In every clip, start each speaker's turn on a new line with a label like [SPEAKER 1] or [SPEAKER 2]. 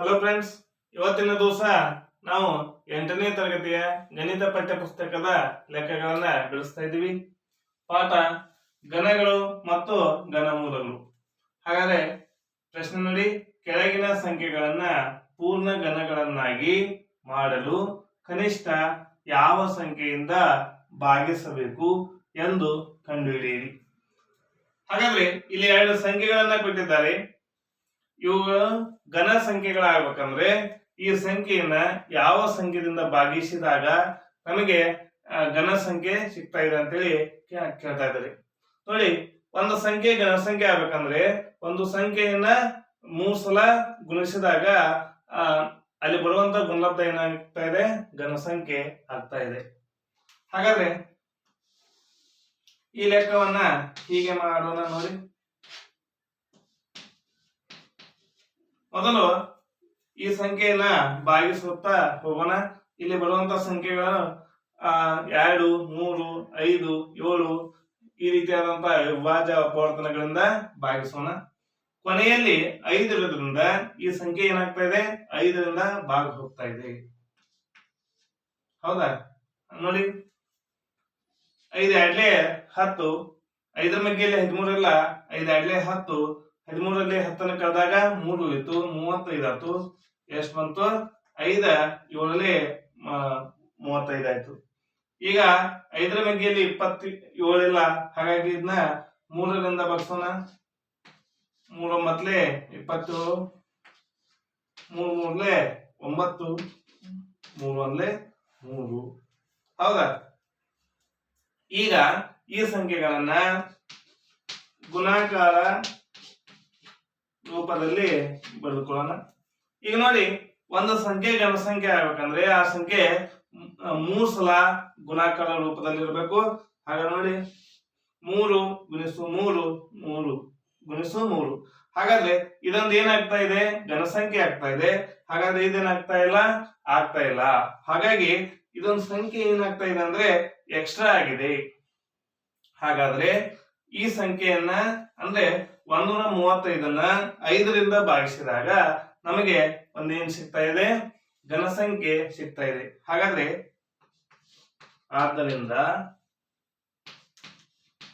[SPEAKER 1] Hello friends ಇವತ್ತಿನ ದಿವಸ ನಾವು ಎಂಟನೇ ತರಗತಿಯ ಗಣಿತ ಪಠ್ಯ ಪುಸ್ತಕದ ಲೆಕ್ಕಗಳನ್ನ ಬಿಡಿಸ್ತಾ ಇದ್ದೀವಿ. ಪಾಠ ಘನಗಳು ಮತ್ತು ಘನಮೂಲಗಳು. ಹಾಗಾದ್ರೆ ಪ್ರಶ್ನೆ ನೋಡಿ, ಕೆಳಗಿನ ಸಂಖ್ಯೆಗಳನ್ನ ಪೂರ್ಣ ಘನಗಳನ್ನಾಗಿ ಮಾಡಲು ಕನಿಷ್ಠ ಯಾವ ಸಂಖ್ಯೆಯಿಂದ ಭಾಗಿಸಬೇಕು ಎಂದು ಕಂಡುಹಿಡಿಯಿರಿ. ಹಾಗಾದ್ರೆ ಇಲ್ಲಿ ಎರಡು ಸಂಖ್ಯೆಗಳನ್ನ ಕೊಟ್ಟಿದ್ದಾರೆ. ಇವುಗಳು ಘನ ಸಂಖ್ಯೆಗಳಾಗಬೇಕಂದ್ರೆ ಈ ಸಂಖ್ಯೆಯನ್ನ ಯಾವ ಸಂಖ್ಯೆದಿಂದ ಭಾಗಿಸಿದಾಗ ನಮಗೆ ಘನ ಸಂಖ್ಯೆ ಸಿಗ್ತಾ ಇದೆ ಅಂತೇಳಿ ಕೇಳ್ತಾ ಇದ್ದಾರೆ. ನೋಡಿ, ಒಂದು ಸಂಖ್ಯೆ ಘನ ಸಂಖ್ಯೆ ಆಗ್ಬೇಕಂದ್ರೆ ಒಂದು ಸಂಖ್ಯೆಯನ್ನ ಮೂರ್ ಸಲ ಗುಣಿಸಿದಾಗ ಅಲ್ಲಿ ಬರುವಂತ ಗುಣಲಬ್ಧ ಏನಾಗ್ತಾ ಇದೆ? ಘನ ಸಂಖ್ಯೆ ಆಗ್ತಾ ಇದೆ. ಹಾಗಾದ್ರೆ ಈ ಲೆಕ್ಕವನ್ನ ಹೀಗೆ ಮಾಡೋಣ ನೋಡಿ. ಮೊದಲು ಈ ಸಂಖ್ಯೆಯನ್ನ ಭಾಗಿಸುತ್ತಾ ಹೋಗೋಣ. ಇಲ್ಲಿ ಬರುವಂತ ಸಂಖ್ಯೆಗಳು ಎರಡು, ಮೂರು, ಐದು, ಏಳು ಈ ರೀತಿಯಾದಂತಹ ವಿಭಾಜ ಅಪವರ್ತನಗಳಿಂದ ಭಾಗಿಸೋಣ ಕೊನೆಯಲ್ಲಿ ಐದು ಇರೋದ್ರಿಂದ ಈ ಸಂಖ್ಯೆ ಏನಾಗ್ತಾ ಇದೆ? ಐದರಿಂದ ಭಾಗ ಹೋಗ್ತಾ ಇದೆ. ಹೌದಾ? ನೋಡಿ. ಐದು ಎರಡ್ಲೆ ಹತ್ತು, ಐದರ ಮಗ್ಗೆಯಲ್ಲಿ ಹದಿಮೂರಲ್ಲ, ಐದು ಎರಡ್ಲೆ ಹತ್ತು ಹದಿಮೂರಲ್ಲಿ ಹತ್ತನ್ನು ಕಳೆದಾಗ ಮೂರು ಉಳಿತು ಮೂವತ್ತೈದು ಆಯ್ತು, ಎಷ್ಟು ಬಂತು? ಐದ ಏಳಲ್ಲಿ ಮೂವತ್ತೈದಾಯ್ತು ಈಗ ಐದರ ಮಗ್ಗಿಯಲ್ಲಿ ಇಪ್ಪತ್ತು ಏಳಿಲ್ಲ, ಹಾಗಾಗಿ ಇದನ್ನ ಮೂರರಿಂದ ಬರ್ಸೋಣ ಮೂರೊಂಬತ್ಲೆ ಇಪ್ಪತ್ತು ಇಪ್ಪತ್ತೇಳು ಮೂರು ಮೂರ್ಲೆ ಒಂಬತ್ತು, ಮೂರು ಒಂದ್ಲೆ ಮೂರು. ಹೌದಾ? ಈಗ ಈ ಸಂಖ್ಯೆಗಳನ್ನ ಗುಣಾಕಾರ ರೂಪದಲ್ಲಿ ಬರೆದುಕೊಳ್ಳೋಣ. ಈಗ ನೋಡಿ, ಒಂದು ಸಂಖ್ಯೆ ಜನಸಂಖ್ಯೆ ಆಗ್ಬೇಕಂದ್ರೆ ಆ ಸಂಖ್ಯೆ ಮೂರ್ ಸಲ ಗುಣಾಕಾರ ರೂಪದಲ್ಲಿ ಇರಬೇಕು. ಹಾಗೆ ನೋಡಿ, ಮೂರು ಗುಣಿಸು ಮೂರು ಮೂರು ಗುಣಿಸು ಮೂರು. ಹಾಗಾದ್ರೆ ಇದೊಂದು ಏನಾಗ್ತಾ ಇದೆ? ಜನಸಂಖ್ಯೆ ಆಗ್ತಾ ಇದೆ. ಹಾಗಾದ್ರೆ ಇದೇನಾಗ್ತಾ ಇಲ್ಲ? ಆಗ್ತಾ ಇಲ್ಲ. ಹಾಗಾಗಿ ಇದೊಂದು ಸಂಖ್ಯೆ ಏನಾಗ್ತಾ ಇದೆ ಅಂದ್ರೆ ಎಕ್ಸ್ಟ್ರಾ ಆಗಿದೆ. ಹಾಗಾದ್ರೆ ಈ ಸಂಖ್ಯೆಯನ್ನ ಅಂದ್ರೆ ಒಂದೂರ ಮೂವತ್ತೈದನ್ನ ಐದರಿಂದ ಭಾಗಿಸಿದಾಗ ನಮಗೆ ಒಂದೇನ್ ಸಿಗ್ತಾ ಇದೆ? ಜನಸಂಖ್ಯೆ ಸಿಗ್ತಾ ಇದೆ. ಹಾಗಾದ್ರೆ ಆದ್ದರಿಂದ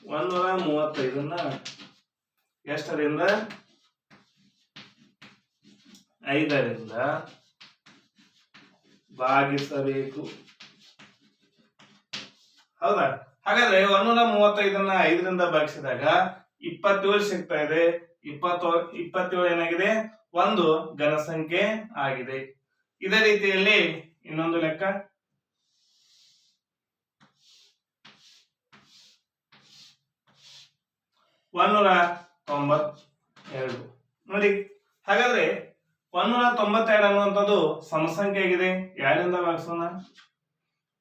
[SPEAKER 1] ಒಂದೂರ ಮೂವತ್ತೈದನ್ನ ಎಷ್ಟರಿಂದ? ಐದರಿಂದ ಭಾಗಿಸಬೇಕು. ಹೌದಾ? ಹಾಗಾದ್ರೆ ಒಂದೂರ ಮೂವತ್ತೈದನ್ನ ಐದರಿಂದ ಭಾಗಿಸಿದಾಗ ಇಪ್ಪತ್ತೇಳು ಸಿಗ್ತಾ ಇದೆ. ಇಪ್ಪತ್ತೋ, ಇಪ್ಪತ್ತೇಳು ಏನಾಗಿದೆ? ಒಂದು ಘನಸಂಖ್ಯೆ ಆಗಿದೆ. ಇದೇ ರೀತಿಯಲ್ಲಿ ಇನ್ನೊಂದು ಲೆಕ್ಕ. ಒಂದೂರ ತೊಂಬತ್ತೆರಡು. ನೋಡಿ, ಹಾಗಾದ್ರೆ ಒಂದೂರ ತೊಂಬತ್ತೆರಡು ಅನ್ನುವಂಥದ್ದು ಸಮಸಂಖ್ಯೆ ಆಗಿದೆ. ಎರಡರಿಂದ ಭಾಗಿಸೋಣ?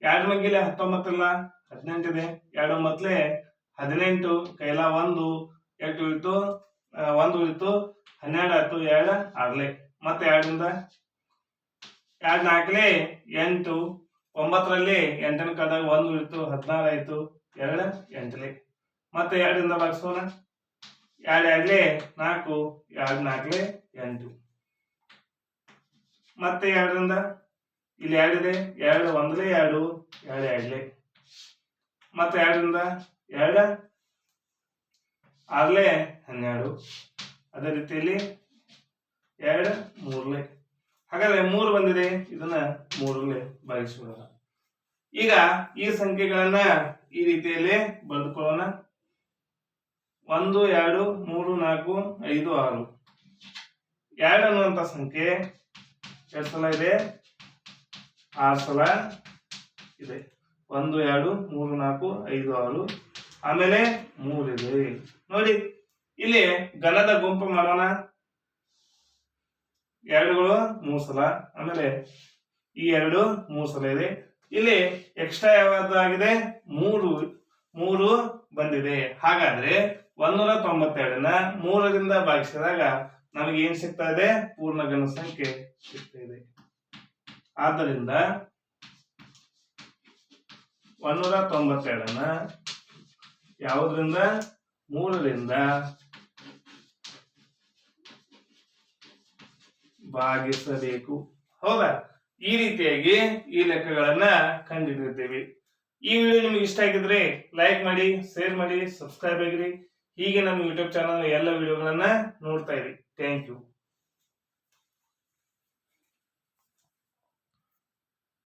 [SPEAKER 1] ಎರಡು ಮಗ್ಗಿಲೆ ಹತ್ತೊಂಬತ್ತಿಲ್ಲ ಹದಿನೆಂಟಿದೆ. ಎರಡು ಮೊದಲೇ ಹದಿನೆಂಟು, ಕೈಲ ಒಂದು ಎಷ್ಟು ಉಳಿತು ಒಂದು ಉಳಿತು ಹನ್ನೆರಡು ಆಯ್ತು ಎರಡು ಆರ್ಲೆ ಮತ್ತೆ ಎರಡರಿಂದ? ಎರಡು ನಾಲ್ಕಲೆ ಎಂಟು, ಒಂಬತ್ತರಲ್ಲಿ ಎಂಟನ ಕಳೆದಾಗ ಒಂದು ಉಳಿತು ಹದಿನಾರು ಆಯ್ತು ಎರಡು ಎಂಟಲೆ. ಮತ್ತೆ ಎರಡರಿಂದ ಭಾಗಿಸೋಣ? ಎರಡು ಎರಡ್ಲಿ ನಾಲ್ಕು ಎರಡು ನಾಲ್ಕಲೆ ಎಂಟು. ಮತ್ತೆ ಎರಡರಿಂದ? ಇಲ್ಲಿ ಎರಡಿದೆ, ಎರಡು ಒಂದಲೇ, ಎರಡು ಎರಡು ಎರಡ್ಲಿ ಮತ್ತೆ ಎರಡರಿಂದ? ಎರಡು ಆರ್ಲೆ ಹನ್ನೆರಡು. ಅದೇ ರೀತಿಯಲ್ಲಿ ಎರಡು ಮೂರ್ಲೆ. ಹಾಗಾದ್ರೆ ಮೂರು ಬಂದಿದೆ. ಇದನ್ನ ಮೂರಲೆ ಭಾಗಿಸ್ಬಿಡೋಣ. ಈಗ ಈ ಸಂಖ್ಯೆಗಳನ್ನ ಈ ರೀತಿಯಲ್ಲಿ ಬರೆದುಕೊಳ್ಳೋಣ. ಒಂದು, ಎರಡು, ಮೂರು, ನಾಲ್ಕು, ಐದು, ಆರು. ಎರಡು ಅನ್ನುವಂಥ ಸಂಖ್ಯೆ ಎರಡು ಸಲ ಇದೆ. ಆರು ಸಲ ಇದೆ. ಒಂದು, ಎರಡು, ಮೂರು, ನಾಲ್ಕು, ಐದು, ಆರು. ಆಮೇಲೆ ಮೂರಿದೆ ನೋಡಿ, ಇಲ್ಲಿ ಘನದ ಗುಂಪು ಮಾಡೋಣ. ಎರಡುಗಳು ಮೂರು ಸಲ ಆಮೇಲೆ ಈ ಎರಡು ಮೂರು ಸಲ ಇದೆ. ಇಲ್ಲಿ ಎಕ್ಸ್ಟ್ರಾ ಯಾವ್ದಾಗಿದೆ? ಮೂರು ಮೂರು ಬಂದಿದೆ. ಹಾಗಾದ್ರೆ ಒಂದೂರ ತೊಂಬತ್ತೆರಡನ್ನ ಮೂರರಿಂದ ಭಾಗಿಸಿದಾಗ ನಮಗೆ ಏನ್ ಸಿಗ್ತಾ ಇದೆ? ಪೂರ್ಣ ಘನ ಸಂಖ್ಯೆ ಸಿಗ್ತಾ ಇದೆ. ಆದ್ದರಿಂದ ಒಂದೂರ ತೊಂಬತ್ತೆರಡನ್ನ ಯಾವುದರಿಂದ? ಮೂರರಿಂದ ಭಾಗಿಸಬೇಕು. ಹೌದಾ? ಈ ರೀತಿಯಾಗಿ ಈ ಲೆಕ್ಕಗಳನ್ನ ಕಂಡುಹಿಡಿದಿದ್ದೇವೆ ಈ ವಿಡಿಯೋ ನಿಮ್ಗೆ ಇಷ್ಟ ಆಗಿದ್ರೆ ಲೈಕ್ ಮಾಡಿ, ಶೇರ್ ಮಾಡಿ, ಸಬ್ಸ್ಕ್ರೈಬ್ ಆಗಿರಿ. ಹೀಗೆ ನಮ್ಮ ಯೂಟ್ಯೂಬ್ ಚಾನಲ್ ಎಲ್ಲ ವಿಡಿಯೋಗಳನ್ನ ನೋಡ್ತಾ ಇರಿ. Thank you